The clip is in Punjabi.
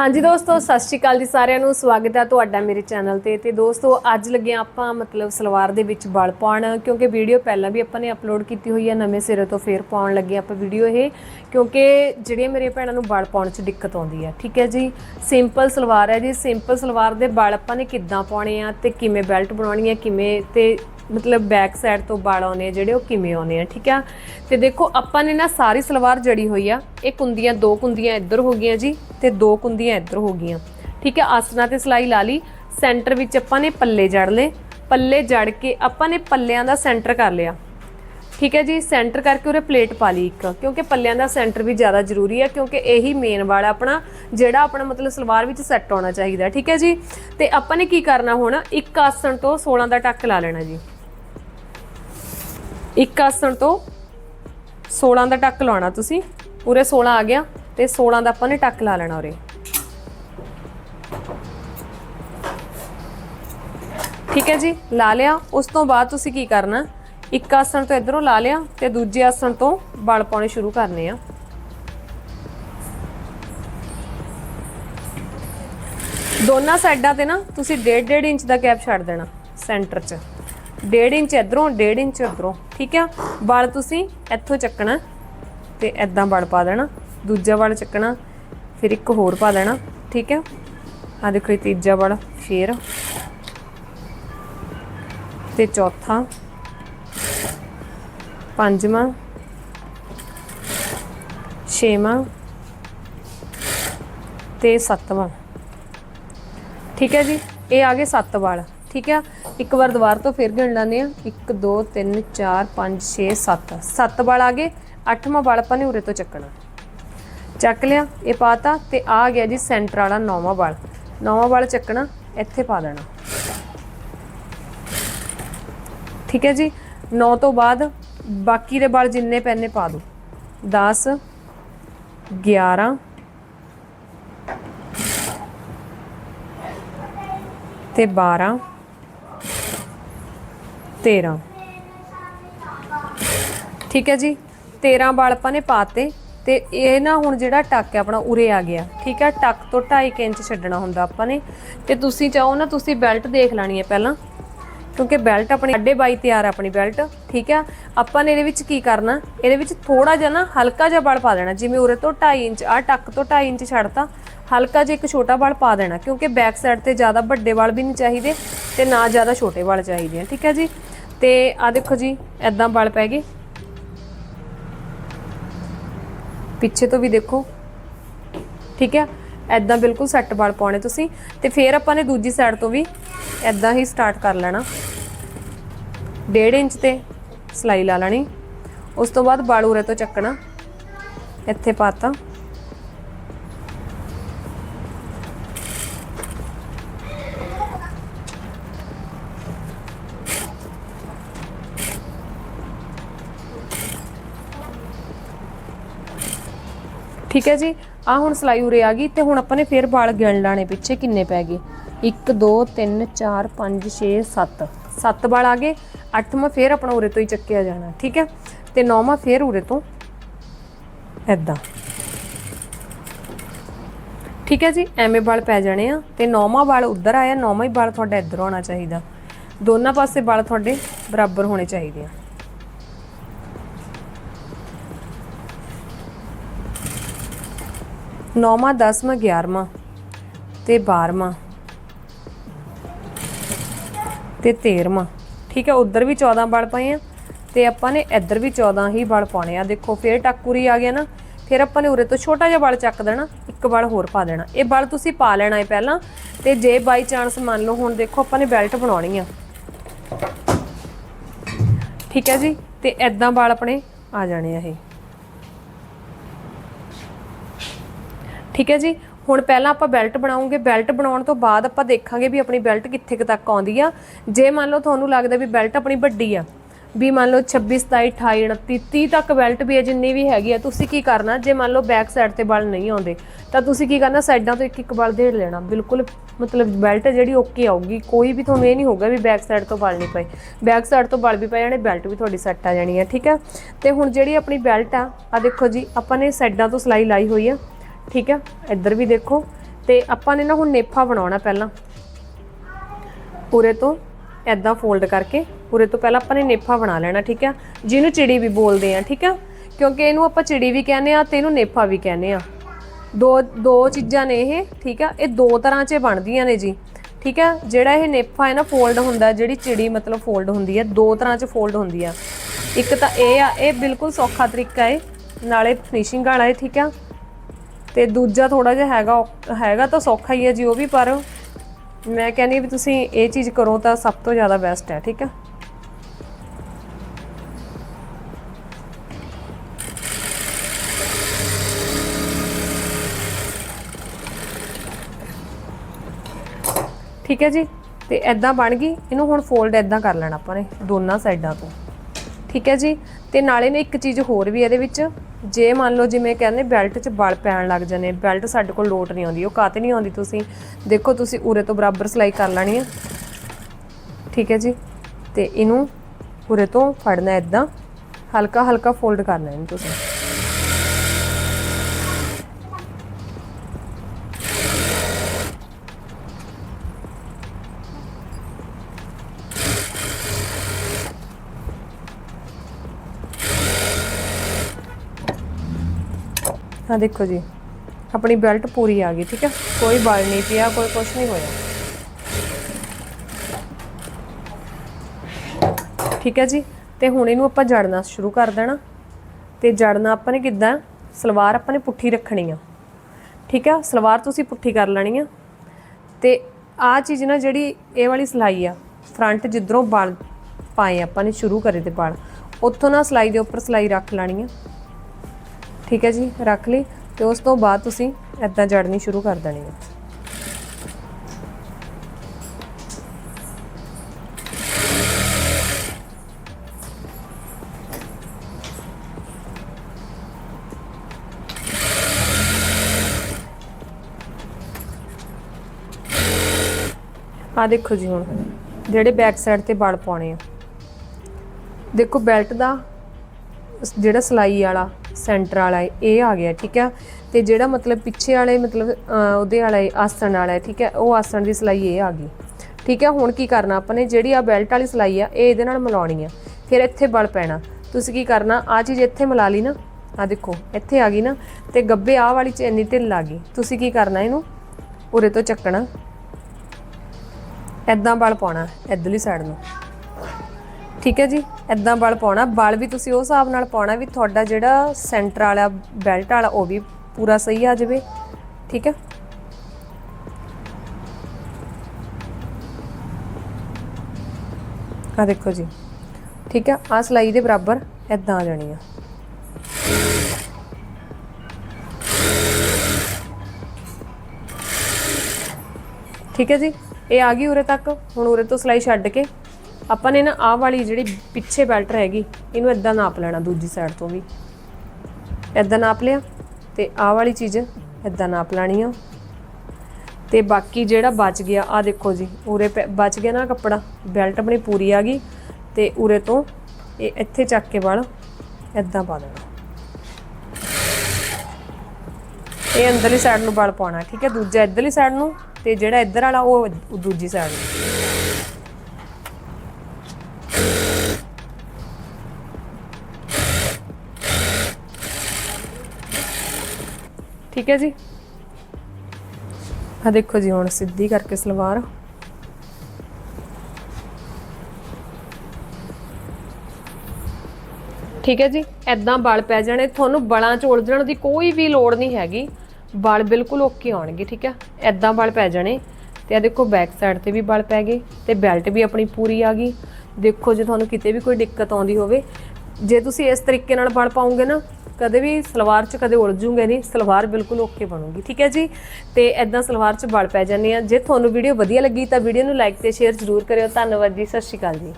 ਹਾਂਜੀ ਦੋਸਤੋ, ਸਤਿ ਸ਼੍ਰੀ ਅਕਾਲ ਜੀ ਸਾਰਿਆਂ ਨੂੰ। ਸਵਾਗਤ ਹੈ ਤੁਹਾਡਾ ਮੇਰੇ ਚੈਨਲ ਤੇ। ਤੇ ਦੋਸਤੋ, ਅੱਜ ਲੱਗੇ ਆਪਾਂ ਮਤਲਬ ਸਲਵਾਰ ਦੇ ਵਿੱਚ ਬਲ ਪਾਉਣ, ਕਿਉਂਕਿ ਵੀਡੀਓ ਪਹਿਲਾਂ ਵੀ ਆਪਾਂ ਨੇ ਅਪਲੋਡ ਕੀਤੀ ਹੋਈ ਹੈ, ਨਵੇਂ ਸਿਰੇ ਤੋਂ ਫੇਰ ਪਾਉਣ ਲੱਗੇ ਆਪਾਂ ਵੀਡੀਓ ਇਹ, ਕਿਉਂਕਿ ਜਿਹੜੀਆਂ ਮੇਰੀਆਂ ਭੈਣਾਂ ਨੂੰ ਬਲ ਪਾਉਣ 'ਚ ਦਿੱਕਤ ਆਉਂਦੀ ਹੈ। ਠੀਕ ਹੈ ਜੀ? ਸਿੰਪਲ ਸਲਵਾਰ ਹੈ ਜੀ। ਸਿੰਪਲ ਸਲਵਾਰ ਦੇ ਬਲ ਆਪਾਂ ਨੇ ਕਿੱਦਾਂ ਪਾਉਣੇ ਆ ਤੇ ਕਿਵੇਂ ਬੈਲਟ ਬਣਾਉਣੀ ਹੈ, ਕਿਵੇਂ ਤੇ ਮਤਲਬ ਬੈਕ ਸਾਈਡ ਤੋਂ ਬਾਲ ਆਉਣੇ ਆ, ਜਿਹੜੇ ਉਹ ਕਿਵੇਂ ਆਉਣੇ ਆ, ਠੀਕ ਆ? ਤੇ ਦੇਖੋ, ਆਪਾਂ ਨੇ ਨਾ ਸਾਰੀ ਸਲਵਾਰ ਜੜੀ ਹੋਈ ਆ। ਇਹ ਕੁੰਦੀਆਂ, ਦੋ ਕੁੰਦੀਆਂ ਇੱਧਰ ਹੋ ਗਈਆਂ ਜੀ ਤੇ ਦੋ ਕੁੰਦੀਆਂ ਇੱਧਰ ਹੋ ਗਈਆਂ। ਠੀਕ ਹੈ ਆਸਣਾ ਤੇ ਸਲਾਈ ਲਾ ਲਈ। ਸੈਂਟਰ ਵਿੱਚ ਆਪਾਂ ਨੇ ਪੱਲੇ ਜੜ ਲਏ। ਪੱਲੇ ਜੜ ਕੇ ਆਪਾਂ ਨੇ ਪੱਲਿਆਂ ਦਾ ਸੈਂਟਰ ਕਰ ਲਿਆ। ਠੀਕ ਹੈ ਜੀ ਸੈਂਟਰ ਕਰਕੇ ਉਰੇ ਪਲੇਟ ਪਾ ਲਈ ਇੱਕ, ਕਿਉਂਕਿ ਪੱਲਿਆਂ ਦਾ ਸੈਂਟਰ ਵੀ ਜ਼ਿਆਦਾ ਜ਼ਰੂਰੀ ਹੈ ਕਿਉਂਕਿ ਇਹੀ ਮੇਨ ਵਾਲਾ ਆਪਣਾ, ਜਿਹੜਾ ਆਪਣਾ ਮਤਲਬ ਸਲਵਾਰ ਵਿੱਚ ਸੈੱਟ ਹੋਣਾ ਚਾਹੀਦਾ, ਠੀਕ ਹੈ ਜੀ? ਤੇ ਆਪਾਂ ਨੇ ਕੀ ਕਰਨਾ ਹੁਣ? ਇੱਕ ਆਸਣ ਤੋਂ 16 ਦਾ ਟੱਕ ਲਾ ਲੈਣਾ ਜੀ। ਇੱਕ ਆਸਣ ਤੋਂ 16 ਦਾ ਟੱਕ ਲਾਉਣਾ ਤੁਸੀਂ। ਪੂਰੇ 16 ਆ ਗਿਆ ਤੇ 16 ਦਾ ਆਪਾਂ ਨੇ ਟੱਕ ਲਾ ਲੈਣਾ ਉਰੇ। ਠੀਕ ਹੈ ਜੀ, ਲਾ ਲਿਆ। ਉਸ ਤੋਂ ਬਾਅਦ ਤੁਸੀਂ ਕੀ ਕਰਨਾ? ਇੱਕ ਆਸਣ ਤੋਂ ਇਧਰੋਂ ਲਾ ਲਿਆ ਤੇ ਦੂਜੇ ਆਸਣ ਤੋਂ ਬਲ ਪਾਉਣੇ ਸ਼ੁਰੂ ਕਰਨੇ ਆ। ਦੋਨਾਂ ਸਾਈਡਾਂ ਤੇ ਨਾ ਤੁਸੀਂ 1.5 1.5 ਇੰਚ ਦਾ ਗੈਪ ਛੱਡ ਦੇਣਾ, ਸੈਂਟਰ 'ਚ। 1.5 ਇੰਚ ਇਧਰੋਂ 1.5 ਇੰਚ ਇਧਰੋਂ ਠੀਕ ਆ? ਬਲ ਤੁਸੀਂ ਇੱਥੋਂ ਚੱਕਣਾ ਤੇ ਐਦਾਂ ਬਲ ਪਾ ਦੇਣਾ, ਦੂਜਾ ਬਲ ਚੱਕਣਾ, ਫਿਰ ਇੱਕ ਹੋਰ ਪਾ ਦੇਣਾ, ਠੀਕ ਹੈ ਆ ਦੇਖੋ ਇਹ ਤੀਜਾ ਬਲ ਫੇਰ। ਤੇ ਚੌਥਾ, ਪੰਜਵਾਂ, ਛੇਵਾਂ ਤੇ ਸੱਤਵਾਂ। ਠੀਕ ਹੈ ਜੀ? ਇਹ ਆ ਗਏ ਸੱਤ ਵਾਲ। ਠੀਕ ਹੈ ਇੱਕ ਵਾਰ ਦੁਬਾਰ ਤੋਂ ਫਿਰ ਗਿਣ ਲੈਂਦੇ ਆ। 1 2 3 4 5 6 7 7 ਵਾਲ ਆ ਗਏ। 8ਵਾਂ ਵਾਲ ਆਪਾਂ ਨੇ ਉਰੇ ਤੋਂ ਚੱਕਣਾ। ਚੱਕ ਲਿਆ, ਇਹ ਪਾਤਾ ਤੇ ਆ ਗਿਆ ਜੀ ਸੈਂਟਰ ਵਾਲਾ 9ਵਾਂ ਵਾਲ। 9ਵਾਂ ਵਾਲ ਚੱਕਣਾ, ਇੱਥੇ ਪਾ ਦੇਣਾ। ਠੀਕ ਹੈ ਜੀ? 9 ਤੋਂ ਬਾਅਦ ਬਾਕੀ ਦੇ ਵਾਲ ਜਿੰਨੇ ਪੈਨੇ ਪਾ ਦੋ। 10 11 ਤੇ 12 13 ਠੀਕ ਹੈ ਜੀ? 13 ਵਾਲ ਆਪਾਂ ਨੇ ਪਾਤੇ ਤੇ ਇਹ ਨਾ ਹੁਣ ਜਿਹੜਾ ਟੱਕ ਹੈ ਆਪਣਾ ਉਰੇ ਆ ਗਿਆ। ਠੀਕ ਹੈ? ਟੱਕ ਤੋਂ 2.5 ਇੰਚ ਛੱਡਣਾ ਹੁੰਦਾ ਆਪਾਂ ਨੇ। ਤੇ ਤੁਸੀਂ ਚਾਹੋ ਨਾ ਤੁਸੀਂ ਬੈਲਟ ਦੇਖ ਲੈਣੀ ਹੈ ਪਹਿਲਾਂ। ਕਿਉਂਕਿ ਬੈਲਟ ਆਪਣੀ 22 ਤਿਆਰ ਹੈ ਆਪਣੀ ਬੈਲਟ। ਠੀਕ ਹੈ? ਆਪਾਂ ਨੇ ਇਹਦੇ ਵਿੱਚ ਕੀ ਕਰਨਾ? ਇਹਦੇ ਵਿੱਚ ਥੋੜਾ ਜਿਹਾ ਨਾ ਹਲਕਾ ਜਿਹਾ ਬਲ ਪਾ ਦੇਣਾ। ਜਿਵੇਂ ਉਰੇ ਤੋਂ 2.5 ਇੰਚ ਆ ਟੱਕ ਤੋਂ 2.5 ਇੰਚ ਛੱਡਤਾ। ਹਲਕਾ ਜਿਹਾ ਇੱਕ ਛੋਟਾ ਵਾਲ ਪਾ ਦੇਣਾ। ਕਿਉਂਕਿ ਬੈਕ ਸਾਈਡ ਤੇ ਜ਼ਿਆਦਾ ਵੱਡੇ ਵਾਲ ਵੀ ਨਹੀਂ ਚਾਹੀਦੇ ਤੇ ਨਾ ਜ਼ਿਆਦਾ ਛੋਟੇ ਵਾਲ ਚਾਹੀਦੇ ਆ। ਠੀਕ ਹੈ ਜੀ? ਤੇ ਆ ਦੇਖੋ ਜੀ ਐਦਾਂ ਬਲ ਪੈ ਗਏ। ਪਿੱਛੇ ਤੋਂ ਵੀ ਦੇਖੋ। ਠੀਕ ਹੈ ਐਦਾਂ ਬਿਲਕੁਲ ਸੈੱਟ ਬਲ ਪਾਉਣੇ ਤੁਸੀਂ। ਤੇ ਫਿਰ ਆਪਾਂ ਨੇ ਦੂਜੀ ਸਾਈਡ ਤੋਂ ਵੀ ਐਦਾਂ ਹੀ ਸਟਾਰਟ ਕਰ ਲੈਣਾ। 1.5 ਇੰਚ ਤੇ ਸਲਾਈ ਲਾ ਲੈਣੀ। ਉਸ ਤੋਂ ਬਾਅਦ ਬਾਲ ਉਰੇ ਤੋਂ ਚੱਕਣਾ। ਇੱਥੇ ਪਾਤਾ। ਠੀਕ ਹੈ ਜੀ। ਆ ਹੁਣ ਸਲਾਈ ਉਰੇ ਆ ਗਈ ਤੇ ਹੁਣ ਆਪਾਂ ਨੇ ਫੇਰ ਵਾਲ ਗਿਣ ਲਾਣੇ ਪਿੱਛੇ ਕਿੰਨੇ ਪੈ ਗਏ। 1 2 3 4 5 6 7 7 ਵਾਲ ਆ ਗਏ 8ਵਾਂ ਫੇਰ ਆਪਣਾ ਉਰੇ ਤੋਂ ਹੀ ਚੱਕਿਆ ਜਾਣਾ, ਠੀਕ ਹੈ। ਤੇ 9ਵਾਂ ਫੇਰ ਉਰੇ ਤੋਂ ਐਦਾਂ ਠੀਕ ਹੈ ਜੀ, ਐਵੇਂ ਵਾਲ ਪੈ ਜਾਣੇ ਆ। ਤੇ 9ਵਾਂ ਵਾਲ ਉੱਧਰ ਆਇਆ 9ਵਾਂ ਹੀ ਵਾਲ ਤੁਹਾਡਾ ਇੱਧਰ ਹੋਣਾ ਚਾਹੀਦਾ। ਦੋਨਾਂ ਪਾਸੇ ਵਾਲ ਤੁਹਾਡੇ ਬਰਾਬਰ ਹੋਣੇ ਚਾਹੀਦੇ ਆ। ਨੌਵਾਂ 10ਵਾਂ 11ਵਾਂ ਤੇ 12ਵਾਂ ਤੇ 13ਵਾਂ ਠੀਕ ਹੈ, ਉਧਰ ਵੀ 14 ਬਲ ਪਏ ਆ ਤੇ ਆਪਾਂ ਨੇ ਇੱਧਰ ਵੀ 14 ਹੀ ਬਲ ਪਾਉਣੇ ਆ। ਦੇਖੋ, ਫੇਰ ਟੱਕੂਰੀ ਆ ਗਿਆ ਨਾ, ਫਿਰ ਆਪਾਂ ਨੇ ਉਰੇ ਤੋਂ ਛੋਟਾ ਜਿਹਾ ਬਲ ਚੱਕ ਦੇਣਾ, ਇੱਕ ਬਲ ਹੋਰ ਪਾ ਦੇਣਾ। ਇਹ ਬਲ ਤੁਸੀਂ ਪਾ ਲੈਣਾ ਹੈ ਪਹਿਲਾਂ ਤੇ ਜੇ ਬਾਈ ਚਾਂਸ ਮੰਨ ਲਓ ਹੁਣ ਦੇਖੋ ਆਪਾਂ ਨੇ ਬੈਲਟ ਬਣਾਉਣੀ ਆ। ਠੀਕ ਹੈ ਜੀ, ਤੇ ਐਦਾਂ ਬਲ ਆਪਣੇ ਆ ਜਾਣੇ ਆ ਇਹ। ਠੀਕ ਹੈ ਜੀ? ਹੁਣ ਪਹਿਲਾਂ ਆਪਾਂ ਬੈਲਟ ਬਣਾਉਂਗੇ। ਬੈਲਟ ਬਣਾਉਣ ਤੋਂ ਬਾਅਦ ਆਪਾਂ ਦੇਖਾਂਗੇ ਵੀ ਆਪਣੀ ਬੈਲਟ ਕਿੱਥੇ ਕੁ ਤੱਕ ਆਉਂਦੀ ਆ। ਜੇ ਮੰਨ ਲਓ ਤੁਹਾਨੂੰ ਲੱਗਦਾ ਵੀ ਬੈਲਟ ਆਪਣੀ ਵੱਡੀ ਆ, ਵੀ ਮੰਨ ਲਓ 26 27 28 29 30 ਤੱਕ ਬੈਲਟ ਵੀ ਹੈ ਜਿੰਨੀ ਵੀ ਹੈਗੀ ਆ, ਤੁਸੀਂ ਕੀ ਕਰਨਾ? ਜੇ ਮੰਨ ਲਓ ਬੈਕ ਸਾਈਡ ਤੇ ਬਲ ਨਹੀਂ ਆਉਂਦੇ, ਤਾਂ ਤੁਸੀਂ ਕੀ ਕਰਨਾ? ਸਾਈਡਾਂ ਤੋਂ ਇੱਕ ਇੱਕ ਬਲ ਦੇੜ ਲੈਣਾ। ਬਿਲਕੁਲ ਮਤਲਬ ਬੈਲਟ ਜਿਹੜੀ ਓਕੇ ਆਊਗੀ। ਕੋਈ ਵੀ ਤੁਹਾਨੂੰ ਇਹ ਨਹੀਂ ਹੋਊਗਾ ਵੀ ਬੈਕ ਸਾਈਡ ਤੋਂ ਬਲ ਨਹੀਂ ਪਏ। ਬੈਕ ਸਾਈਡ ਤੋਂ ਬਲ ਵੀ ਪਏ ਜਾਣੇ, ਬੈਲਟ ਵੀ ਤੁਹਾਡੀ ਸੈੱਟ ਆ ਜਾਣੀ ਹੈ ਠੀਕ ਹੈ? ਤੇ ਹੁਣ ਜਿਹੜੀ ਆਪਣੀ ਬੈਲਟ ਆ ਆ ਦੇਖੋ ਜੀ, ਆਪਾਂ ਨੇ ਸਾਈਡਾਂ ਤੋਂ ਸਲਾਈ ਲਾਈ ਹੋਈ ਆ। ਠੀਕ ਹੈ? ਇੱਧਰ ਵੀ ਦੇਖੋ। ਤੇ ਆਪਾਂ ਨੇ ਨਾ ਹੁਣ ਨੇਫਾ ਬਣਾਉਣਾ ਪਹਿਲਾਂ। ਪੂਰੇ ਤੋਂ ਐਦਾਂ ਫੋਲਡ ਕਰਕੇ, ਪੂਰੇ ਤੋਂ ਪਹਿਲਾਂ ਆਪਾਂ ਨੇ ਨੇਫਾ ਬਣਾ ਲੈਣਾ, ਠੀਕ ਹੈ? ਜਿਹਨੂੰ ਚਿੜੀ ਵੀ ਬੋਲਦੇ ਆ, ਠੀਕ ਆ ਕਿਉਂਕਿ ਇਹਨੂੰ ਆਪਾਂ ਚਿੜੀ ਵੀ ਕਹਿੰਦੇ ਆ ਤੇ ਇਹਨੂੰ ਨੇਫਾ ਵੀ ਕਹਿੰਦੇ ਆ ਦੋ ਦੋ ਚੀਜ਼ਾਂ ਨੇ ਇਹ, ਠੀਕ ਆ ਇਹ ਦੋ ਤਰ੍ਹਾਂ 'ਚ ਬਣਦੀਆਂ ਨੇ ਜੀ। ਠੀਕ ਆ ਜਿਹੜਾ ਇਹ ਨੇਫਾ ਹੈ ਨਾ ਫੋਲਡ ਹੁੰਦਾ, ਜਿਹੜੀ ਚਿੜੀ ਮਤਲਬ ਫੋਲਡ ਹੁੰਦੀ ਹੈ, ਦੋ ਤਰ੍ਹਾਂ 'ਚ ਫੋਲਡ ਹੁੰਦੀ ਆ। ਇੱਕ ਤਾਂ ਇਹ ਆ, ਇਹ ਬਿਲਕੁਲ ਸੌਖਾ ਤਰੀਕਾ ਹੈ ਨਾਲੇ ਫਿਨਿਸ਼ਿੰਗ ਵਾਲਾ ਹੈ ਠੀਕ ਆ ਤੇ ਦੂਜਾ ਥੋੜਾ ਜਿਹਾ ਹੈਗਾ ਔਖ- ਹੈਗਾ ਤਾਂ ਸੌਖਾ ਹੀ ਹੈ ਜੀ ਉਹ ਵੀ, ਪਰ ਮੈਂ ਕਹਿੰਦੀ ਵੀ ਤੁਸੀਂ ਇਹ ਚੀਜ਼ ਕਰੋ ਤਾਂ ਸਭ ਤੋਂ ਜ਼ਿਆਦਾ ਬੈਸਟ ਹੈ, ਠੀਕ ਹੈ? ਠੀਕ ਹੈ ਜੀ? ਤੇ ਐਦਾਂ ਬਣ ਗਈ, ਇਹਨੂੰ ਹੁਣ ਫੋਲਡ ਐਦਾਂ ਕਰ ਲੈਣਾ ਆਪਾਂ ਨੇ, ਦੋਨਾਂ ਸਾਈਡਾਂ ਤੋਂ। ਠੀਕ ਹੈ ਜੀ? ਤੇ ਨਾਲੇ ਨੇ ਇੱਕ ਚੀਜ਼ ਹੋਰ ਵੀ ਇਹਦੇ ਵਿੱਚ ਜੇ ਮੰਨ ਲਓ ਜਿਵੇਂ ਕਹਿੰਦੇ ਬੈਲਟ 'ਚ ਬਲ ਪੈਣ ਲੱਗ ਜਾਂਦੇ ਬੈਲਟ ਸਾਡੇ ਕੋਲ ਲੋਟ ਨਹੀਂ ਆਉਂਦੀ, ਉਹ ਕਾਤੇ ਨਹੀਂ ਆਉਂਦੀ ਤੁਸੀਂ? ਦੇਖੋ ਤੁਸੀਂ ਉਰੇ ਤੋਂ ਬਰਾਬਰ ਸਿਲਾਈ ਕਰ ਲੈਣੀ ਹੈ ਠੀਕ ਹੈ ਜੀ? ਤੇ ਇਹਨੂੰ ਉਰੇ ਤੋਂ ਫੜਨਾ ਇਦਾਂ ਹਲਕਾ ਹਲਕਾ ਫੋਲਡ ਕਰਨਾ ਇਹਨੂੰ ਤੁਸੀਂ। ਆ ਦੇਖੋ ਜੀ। ਆਪਣੀ ਬੈਲਟ ਪੂਰੀ ਆ ਗਈ, ਠੀਕ ਹੈ? ਕੋਈ ਬਲ ਨਹੀਂ ਪਿਆ, ਕੋਈ ਕੁਝ ਨਹੀਂ ਹੋਇਆ। ਠੀਕ ਹੈ ਜੀ? ਤੇ ਹੁਣ ਇਹਨੂੰ ਆਪਾਂ ਜੜਨਾ ਸ਼ੁਰੂ ਕਰ ਦੇਣਾ। ਤੇ ਜੜਨਾ ਆਪਾਂ ਨੇ ਕਿੱਦਾਂ? ਸਲਵਾਰ ਆਪਾਂ ਨੇ ਪੁੱਠੀ ਰੱਖਣੀ ਆ। ਠੀਕ ਆ ਸਲਵਾਰ ਤੁਸੀਂ ਪੁੱਠੀ ਕਰ ਲੈਣੀ ਆ। ਤੇ ਆ ਚੀਜ਼ ਨਾ ਜਿਹੜੀ ਇਹ ਵਾਲੀ ਸਲਾਈ ਆ ਫਰੰਟ ਜਿੱਧਰੋਂ ਬਲ ਪਾਏ ਆਪਾਂ ਨੇ ਸ਼ੁਰੂ ਕਰੇ ਤੇ ਬਲ, ਉੱਥੋਂ ਨਾ ਸਲਾਈ ਦੇ ਉੱਪਰ ਸਲਾਈ ਰੱਖ ਲੈਣੀ ਆ। ਠੀਕ ਹੈ ਜੀ, ਰੱਖ ਲਈ ਤੇ ਉਸ ਤੋਂ ਬਾਅਦ ਤੁਸੀਂ ਐਦਾਂ ਜੜਨੀ ਸ਼ੁਰੂ ਕਰ ਦੇਣੀ ਹੈ। ਆ ਦੇਖੋ ਜੀ ਹੁਣ, ਜਿਹੜੇ ਬੈਕ ਸਾਈਡ ਤੇ ਬਲ ਪਾਉਣੇ ਆ। ਦੇਖੋ ਬੈਲਟ ਦਾ ਜਿਹੜਾ ਸਲਾਈ ਵਾਲਾ ਸੈਂਟਰ ਵਾਲਾ ਹੈ, ਇਹ ਆ ਗਿਆ ਠੀਕ ਹੈ? ਤੇ ਜਿਹੜਾ ਮਤਲਬ ਪਿੱਛੇ ਵਾਲੇ ਮਤਲਬ ਉਹਦੇ ਵਾਲਾ ਹੈ, ਆਸਣ ਵਾਲਾ ਹੈ, ਠੀਕ ਹੈ? ਉਹ ਆਸਣ ਦੀ ਸਲਾਈ ਇਹ ਆ ਗਈ ਠੀਕ ਹੈ? ਹੁਣ ਕੀ ਕਰਨਾ ਆਪਾਂ ਨੇ ਜਿਹੜੀ ਆ ਬੈਲਟ ਵਾਲੀ ਸਲਾਈ ਆ ਇਹ ਇਹਦੇ ਨਾਲ ਮਿਲਾਉਣੀ ਆ ਫਿਰ ਇੱਥੇ ਬਲ ਪੈਣਾ। ਤੁਸੀਂ ਕੀ ਕਰਨਾ ਆ ਚੀਜ਼ ਇੱਥੇ ਮਿਲਾ ਲਈ ਨਾ ਆ ਦੇਖੋ ਇੱਥੇ ਆ ਗਈ ਨਾ ਤੇ ਗੱਬੇ ਆਹ ਵਾਲੀ ਚ ਇੰਨੀ ਢਿੱਲ ਆ ਗਈ। ਤੁਸੀਂ ਕੀ ਕਰਨਾ ਇਹਨੂੰ ਉਰੇ ਤੋਂ ਚੱਕਣਾ ਐਦਾਂ ਬਲ ਪਾਉਣਾ ਇੱਧਰਲੀ ਸਾਈਡ ਨੂੰ। ਠੀਕ ਹੈ ਜੀ? ਐਦਾਂ ਬਲ ਪਾਉਣਾ, ਬਲ ਵੀ ਤੁਸੀਂ ਉਸ ਹਿਸਾਬ ਨਾਲ ਪਾਉਣਾ ਵੀ ਤੁਹਾਡਾ ਜਿਹੜਾ ਸੈਂਟਰ ਵਾਲਾ ਬੈਲਟ ਵਾਲਾ ਉਹ ਵੀ ਪੂਰਾ ਸਹੀ ਆ ਜਾਵੇ, ਠੀਕ ਹੈ? ਆ ਦੇਖੋ ਜੀ, ਠੀਕ ਹੈ ਆ ਸਲਾਈ ਦੇ ਬਰਾਬਰ ਐਦਾਂ ਆ ਜਾਣੀ ਆ। ਠੀਕ ਹੈ ਜੀ, ਇਹ ਆ ਗਈ ਉਰੇ ਤੱਕ, ਹੁਣ ਉਰੇ ਤੋਂ ਸਲਾਈ ਛੱਡ ਕੇ ਆਪਾਂ ਨੇ ਨਾ ਆਹ ਵਾਲੀ ਜਿਹੜੀ ਪਿੱਛੇ ਬੈਲਟ ਰਹੇਗੀ, ਇਹਨੂੰ ਇਦਾਂ ਨਾਪ ਲੈਣਾ ਦੂਜੀ ਸਾਈਡ ਤੋਂ ਵੀ। ਇਦਾਂ ਨਾਪ ਲਿਆ ਤੇ ਆਹ ਵਾਲੀ ਚੀਜ਼ ਇਦਾਂ ਨਾਪ ਲੈਣੀ ਆ। ਤੇ ਬਾਕੀ ਜਿਹੜਾ ਬਚ ਗਿਆ ਆ ਦੇਖੋ ਜੀ, ਉਰੇ ਪੈ- ਬਚ ਗਿਆ ਨਾ ਕੱਪੜਾ ਬੈਲਟ ਆਪਣੀ ਪੂਰੀ ਆ ਗਈ ਤੇ ਉਰੇ ਤੋਂ ਇਹ ਇੱਥੇ ਚੱਕ ਕੇ ਵਲ ਇਦਾਂ ਪਾ ਦੇਣਾ। ਇਹ ਅੰਦਰਲੀ ਸਾਈਡ ਨੂੰ ਵਲ ਪਾਉਣਾ, ਠੀਕ ਹੈ? ਦੂਜਾ ਇੱਧਰਲੀ ਸਾਈਡ ਨੂੰ ਤੇ ਜਿਹੜਾ ਇੱਧਰ ਵਾਲਾ ਉਹ ਦੂਜੀ ਸਾਈਡ ਨੂੰ। ਠੀਕ ਹੈ ਜੀ? ਆ ਦੇਖੋ ਜੀ, ਹੁਣ ਸਿੱਧੀ ਕਰਕੇ ਸਲਵਾਰ। ਠੀਕ ਹੈ ਜੀ ਐਦਾਂ ਬਲ ਪੈ ਜਾਣੇ, ਤੁਹਾਨੂੰ ਬਲਾਂ ਚ ਉਲਝਣ ਦੀ ਕੋਈ ਵੀ ਲੋੜ ਨਹੀਂ ਹੈਗੀ। ਬਲ ਬਿਲਕੁਲ ਓਕੇ ਆਉਣਗੇ, ਠੀਕ ਹੈ? ਐਦਾਂ ਬਲ ਪੈ ਜਾਣੇ, ਤੇ ਆ ਦੇਖੋ ਬੈਕ ਸਾਈਡ ਤੇ ਵੀ ਬਲ ਪੈ ਗਏ, ਤੇ ਬੈਲਟ ਵੀ ਆਪਣੀ ਪੂਰੀ ਆ ਗਈ। ਦੇਖੋ ਜੇ ਤੁਹਾਨੂੰ ਕਿਤੇ ਵੀ ਕੋਈ ਦਿੱਕਤ ਆਉਂਦੀ ਹੋਵੇ, ਜੇ ਤੁਸੀਂ ਇਸ ਤਰੀਕੇ ਨਾਲ ਬਲ ਪਾਉਂਗੇ ਨਾ ਕਦੇ ਵੀ ਸਲਵਾਰ 'ਚ ਕਦੇ ਉਲਝੂਗੇ ਨਹੀਂ, ਸਲਵਾਰ ਬਿਲਕੁਲ ਓਕੇ ਬਣੂਗੀ, ਠੀਕ ਹੈ ਜੀ? ਤੇ ਐਦਾਂ ਸਲਵਾਰ 'ਚ ਬਲ ਪੈ ਜਾਂਦੇ ਆ। ਜੇ ਤੁਹਾਨੂੰ ਵੀਡੀਓ ਵਧੀਆ ਲੱਗੀ ਤਾਂ ਵੀਡੀਓ ਨੂੰ ਲਾਈਕ ਤੇ ਸ਼ੇਅਰ ਜ਼ਰੂਰ ਕਰਿਓ। ਧੰਨਵਾਦ ਜੀ, ਸਤਿ ਸ਼੍ਰੀ ਅਕਾਲ ਜੀ।